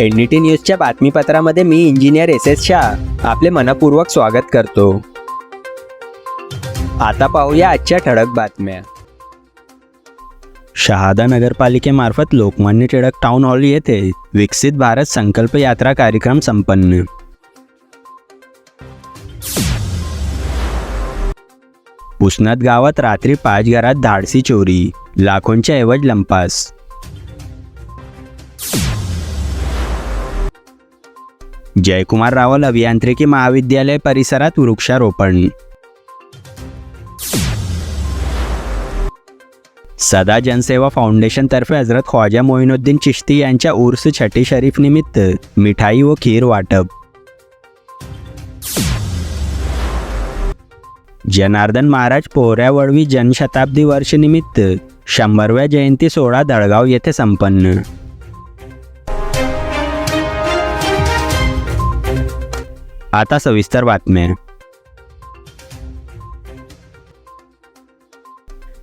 NDT न्यूजच्या बातमीपत्रामध्ये मी इंजिनियर एस एस शाह. आपले मनपूर्वक स्वागत करतो. आता पाहूया आजच्या ठळक बातम्या. शहादा नगरपालिकेमार्फत लोकमान्य टिळक टाउन हॉल येथे विकसित भारत संकल्प यात्रा कार्यक्रम संपन्न. पुसनात गावात रात्री पाच घरात धाडसी चोरी लाखोंच्या ऐवज लंपास. जयकुमार रावल अभियांत्रिकी महाविद्यालय परिसरात वृक्षारोपण. सदा जनसेवा फाउंडेशनतर्फे हजरत ख्वाजा मोहिनुद्दीन चिश्ती यांच्या उर्स छठी शरीफ निमित्त मिठाई व खीर वाटप. जनार्दन महाराज पोहऱ्यावळवी जनशताब्दी वर्षनिमित्त शंभरव्या जयंती सोहळा दळगाव येथे संपन्न. आता सविस्तर बातम्या.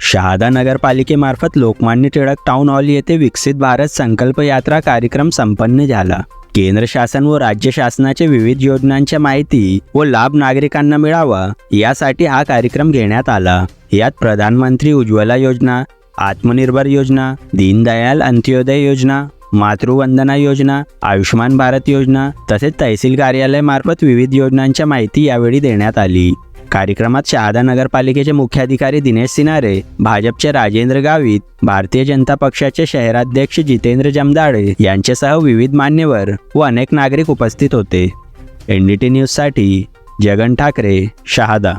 शहादा नगरपालिकेमार्फत लोकमान्य टिळक टाउन हॉल येथे विकसित भारत संकल्प यात्रा कार्यक्रम संपन्न झाला. केंद्र शासन व राज्य शासनाच्या विविध योजनांच्या माहिती व लाभ नागरिकांना मिळावा यासाठी हा कार्यक्रम घेण्यात आला. यात प्रधानमंत्री उज्ज्वला योजना आत्मनिर्भर योजना दीनदयाल अंत्योदय योजना मातृवंदना योजना आयुष्यमान भारत योजना तसेच तहसील कार्यालयामार्फत विविध योजनांच्या माहिती यावेळी देण्यात आली. कार्यक्रमात शहादा नगरपालिकेचे मुख्याधिकारी दिनेश सिनारे भाजपचे राजेंद्र गावित भारतीय जनता पक्षाचे शहराध्यक्ष जितेंद्र जमदाडे यांच्यासह विविध मान्यवर व अनेक नागरिक उपस्थित होते. एनडीटी न्यूजसाठी जगन ठाकरे शहादा.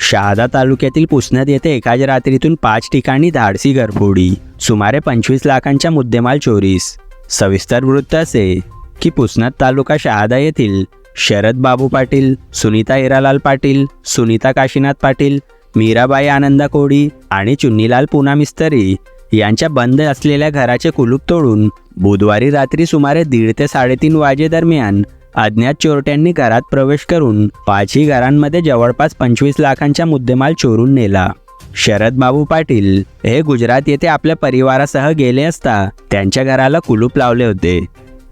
शहादा तालुक्यातील पुसनद येथे एकाच रात्रीतून पाच ठिकाणी धाडसी घरफोडी सुमारे पंचवीस लाखांच्या मुद्देमाल चोरीस. सविस्तर वृत्त असे. की पुसनद तालुका शहादा येथील शरद बाबू पाटील सुनीता हिरालाल पाटील सुनीता काशीनाथ पाटील मीराबाई आनंदा कोडी आणि चुन्नीलाल पुना मिस्तरी यांच्या बंद असलेल्या घराचे कुलूप तोडून बुधवारी रात्री सुमारे दीड ते साडेतीन वाजेदरम्यान अज्ञात चोरट्यांनी घरात प्रवेश करून पाचही घरांमध्ये जवळपास पंचवीस लाखांचा मुद्देमाल चोरून नेला. शरद बाबू पाटील हे गुजरात येथे आपल्या परिवारासह गेले असता त्यांच्या घराला कुलूप लावले होते.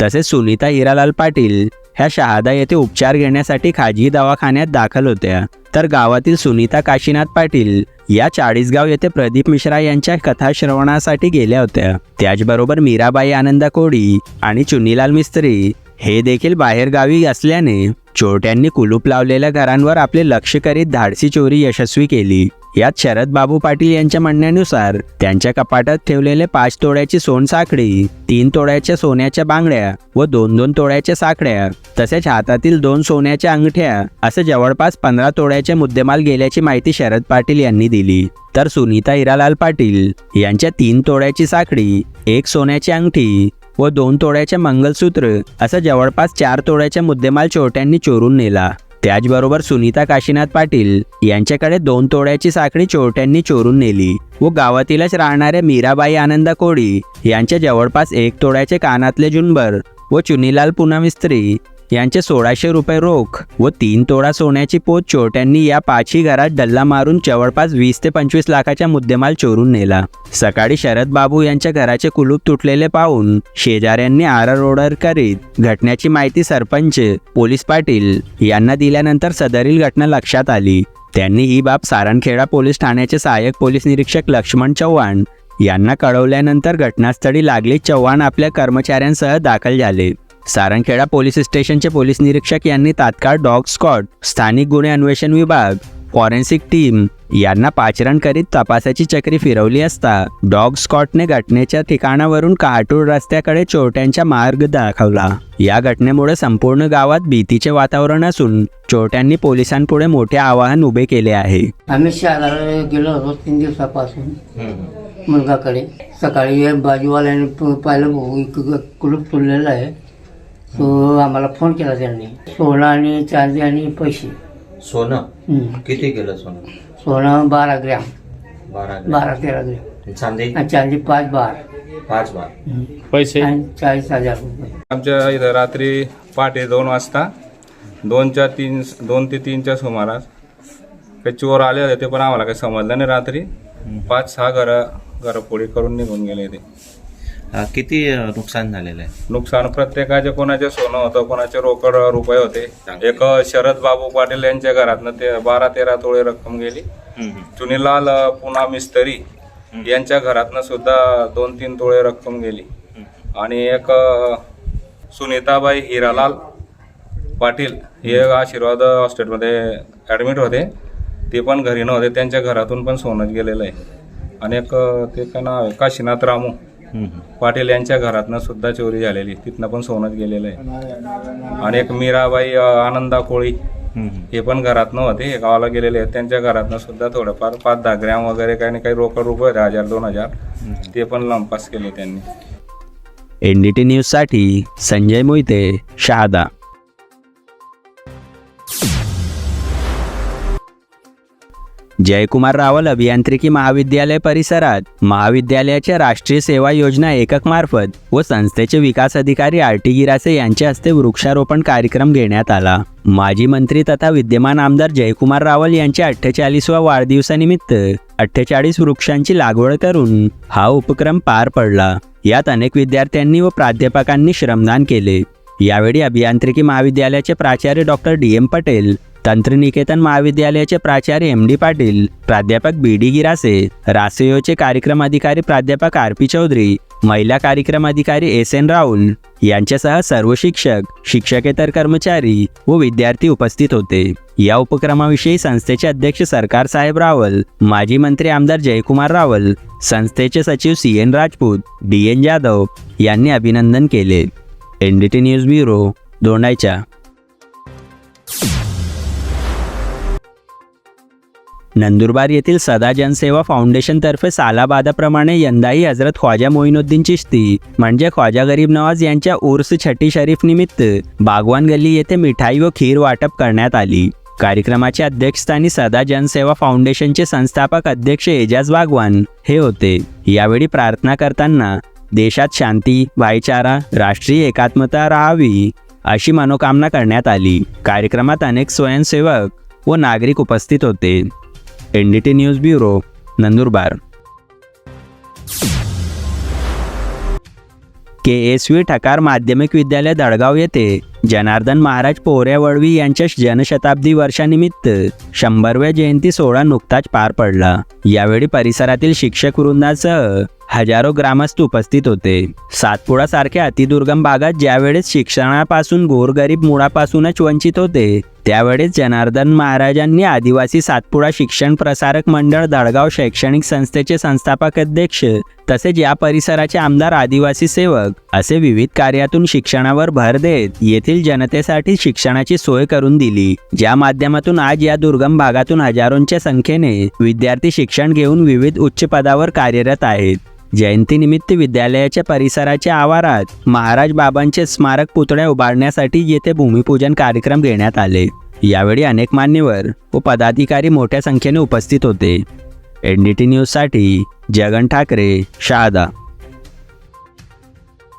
तसेच सुनीता हिरालाल पाटील ह्या शहादा येथे उपचार घेण्यासाठी खाजगी दवाखान्यात दाखल होत्या. तर गावातील सुनीता काशीनाथ पाटील या चाळीसगाव येथे प्रदीप मिश्रा यांच्या कथा श्रवणासाठी गेल्या होत्या. त्याचबरोबर मीराबाई आनंदा कोडी आणि चुन्नीलाल मिस्त्री हे देखील बाहेरगावी असल्याने चोरट्यांनी कुलूप लावलेल्या घरांवर आपले लक्ष करीत धाडसी चोरी यशस्वी केली. यात शरद बाबू पाटील यांच्या म्हणण्यानुसार त्यांच्या कपाटात ठेवलेले पाच तोड्याची सोनसाखळी तीन तोड्याच्या सोन्याच्या बांगड्या व दोन दोन तोड्याच्या साखळ्या तसेच हातातील दोन सोन्याच्या अंगठ्या असे जवळपास पंधरा तोड्याचे मुद्देमाल गेल्याची माहिती शरद पाटील यांनी दिली. तर सुनीता हिरालाल पाटील यांच्या तीन तोड्याची साखळी एक सोन्याची अंगठी व दोन तोड्याचे मंगलसूत्र असं जवळपास चार तोड्याचे मुद्देमाल चोरट्यांनी चोरून नेला. त्याचबरोबर सुनीता काशीनाथ पाटील यांच्याकडे दोन तोड्याची साखळी चोरट्यांनी चोरून नेली व गावातीलच राहणाऱ्या मीराबाई आनंद कोडी यांच्या जवळपास एक तोड्याचे कानातले जुंबर व चुनीलाल पुनामिस्त्री यांचे सोळाशे रुपये रोख व तीन तोडा सोन्याची पोत चोरट्यांनी या पाचही घरात डल्ला मारून जवळपास वीस ते पंचवीस लाखाचा मुद्देमाल चोरून नेला. सकाळी शरद बाबू यांच्या घराचे कुलूप तुटलेले पाहून शेजाऱ्यांनी आरडओरड करीत घटनेची माहिती सरपंच पोलीस पाटील यांना दिल्यानंतर सदरील घटना लक्षात आली. त्यांनी ही बाब सारणखेडा पोलीस ठाण्याचे सहाय्यक पोलीस निरीक्षक लक्ष्मण चव्हाण यांना कळवल्यानंतर घटनास्थळी लागलीच चव्हाण आपल्या कर्मचाऱ्यांसह दाखल झाले. सारंगखेडा पोलीस स्टेशनचे पोलीस निरीक्षक यांनी तात्काळ डॉग स्कॉट स्थानिक गुन्हे अन्वेषण विभाग फॉरेन्सिक टीम यांना पाचरण करीत तपासाची चक्री फिरवली असता डॉग स्कॉटने घटनेच्या ठिकाणावरून काटूर रस्त्याकडे चोरट्यांचा मार्ग दाखवला. या घटनेमुळे संपूर्ण गावात भीतीचे वातावरण असून चोरट्यांनी पोलिसांपुढे मोठे आवाहन उभे केले आहे. आम्ही शहराला गेलो होतो तीन दिवसापासून मुलगाकडे. सकाळी बाजूवाल्याने पाहिलं कुलूप तुडलेलं आहे. तो आम्हाला फोन केला त्यांनी. सोनं आणि चांदी आणि पैसे. सोनं? हम्म. किती केलं सोनं? सोनं बारा ग्रॅम. बारा ग्रॅम. बारा तेरा ग्रॅम. चांदी? आणि चांदी पाच बार. पाच बार. पैसे? आणि चाळीस हजार रुपये. आमच्या इथं रात्री पहाटे दोन वाजता दोनच्या तीन दोन ते तीनच्या सुमारास काही चोर आले होते ते पण आम्हाला काही समजलं नाही रात्री. पाच सहा घर घरफोडी करून निघून गेले ते. किती नुकसान झालेलं आहे? नुकसान प्रत्येकाचे कोणाचे सोनं होतं कोणाचे रोकड रुपये होते. एक शरद बाबू पाटील यांच्या घरातनं ते बारा तेरा तोळे रक्कम गेली. चुनीलाल पुन्हा मिस्त्री यांच्या घरातनं सुद्धा दोन तीन तोळे रक्कम गेली. आणि एक सुनीताबाई हिरालाल पाटील हे आशीर्वाद हॉस्टेलमध्ये ॲडमिट होते. ते पण घरी नव्हते त्यांच्या घरातून पण सोनं गेलेलं आहे. आणि एक ते काय नाव आहे? काशीनाथ रामू. पाटील यांच्या घरातनं सुद्धा चोरी झालेली. तिथनं पण सोनंच गेलेलं आहे. आणि एक मीराबाई आनंदा कोळी हे पण घरातनं होते. गावाला गेलेले आहेत. त्यांच्या घरातनं सुद्धा थोडंफार पाच दहा ग्रॅम वगैरे काही ना काही रोकड रुपये होते. हजार दोन हजार. ते पण लंपास केले त्यांनी. एन डी टी न्यूजसाठी संजय मोहिते शहादा जयकुमार रावल अभियांत्रिकी महाविद्यालय परिसरात महाविद्यालयाच्या राष्ट्रीय सेवा योजना एकक मार्फत व संस्थेचे विकास अधिकारी आर टी गिरासे यांच्या हस्ते वृक्षारोपण कार्यक्रम घेण्यात आला. माजी मंत्री तथा विद्यमान आमदार जयकुमार रावल यांच्या अठ्ठेचाळीसव्या वाढदिवसानिमित्त अठ्ठेचाळीस वृक्षांची लागवड करून हा उपक्रम पार पडला. यात अनेक विद्यार्थ्यांनी व प्राध्यापकांनी श्रमदान केले. यावेळी अभियांत्रिकी महाविद्यालयाचे प्राचार्य डॉक्टर डी एम पटेल तंत्रनिकेतन महाविद्यालयाचे प्राचार्य एम डी पाटील प्राध्यापक बी डी गिरासे रासयोचे कार्यक्रम अधिकारी प्राध्यापक आर पी चौधरी महिला कार्यक्रम अधिकारी एस एन राहुल यांच्यासह सर्व शिक्षक शिक्षकेतर कर्मचारी व विद्यार्थी उपस्थित होते. या उपक्रमाविषयी संस्थेचे अध्यक्ष सरकार साहेब रावल माजी मंत्री आमदार जयकुमार रावल संस्थेचे सचिव C N Rajput D N Jadhav यांनी अभिनंदन केले. N D T news bureau दोंडायच्या Nandurbar येथील सदा जनसेवा फाउंडेशनतर्फे सालाबादाप्रमाणे यंदाही हजरत ख्वाजा मोईनुद्दीन चिश्ती म्हणजे ख्वाजा गरीब नवाज यांच्या उर्स छठी शरीफ निमित्त बागवान गल्ली येथे मिठाई व खीर वाटप करण्यात आली. कार्यक्रमाच्या अध्यक्षस्थानी सदा जनसेवा फाउंडेशनचे संस्थापक अध्यक्ष एजाज बागवान हे होते. यावेळी प्रार्थना करताना देशात शांती भाईचारा राष्ट्रीय एकात्मता राहावी अशी मनोकामना करण्यात आली. कार्यक्रमात अनेक स्वयंसेवक व नागरिक उपस्थित होते. N D T news bureau Nandurbar. K S V Thakar माध्यमिक विद्यालय दडगाव येथे जनार्दन महाराज पोहऱ्या वळवी यांच्या जनशताब्दी वर्षानिमित्त शंभरव्या जयंती सोहळा नुकताच पार पडला. यावेळी परिसरातील शिक्षक वृंदासह हजारो ग्रामस्थ उपस्थित होते. सातपुडा सारख्या अतिदुर्गम भागात ज्यावेळेस शिक्षणापासून गोरगरीब मुळापासूनच वंचित होते त्यावेळेस जनार्दन महाराजांनी आदिवासी सातपुडा शिक्षण प्रसारक मंडळ दळगाव शैक्षणिक संस्थेचे संस्थापक अध्यक्ष तसेच या परिसराचे आमदार आदिवासी सेवक असे विविध कार्यातून शिक्षणावर भर देत येथील जनतेसाठी शिक्षणाची सोय करून दिली. ज्या माध्यमातून आज या दुर्गम भागातून हजारोंच्या संख्येने विद्यार्थी शिक्षण घेऊन विविध उच्च पदावर कार्यरत आहेत. जयंतीनिमित्त विद्यालयाच्या परिसराच्या आवारात महाराज बाबांचे स्मारक पुतळ्या उभारण्यासाठी येथे भूमिपूजन कार्यक्रम घेण्यात आले. यावेळी अनेक मान्यवर व पदाधिकारी मोठ्या संख्येने उपस्थित होते. एन डी टी न्यूजसाठी जगन ठाकरे शहादा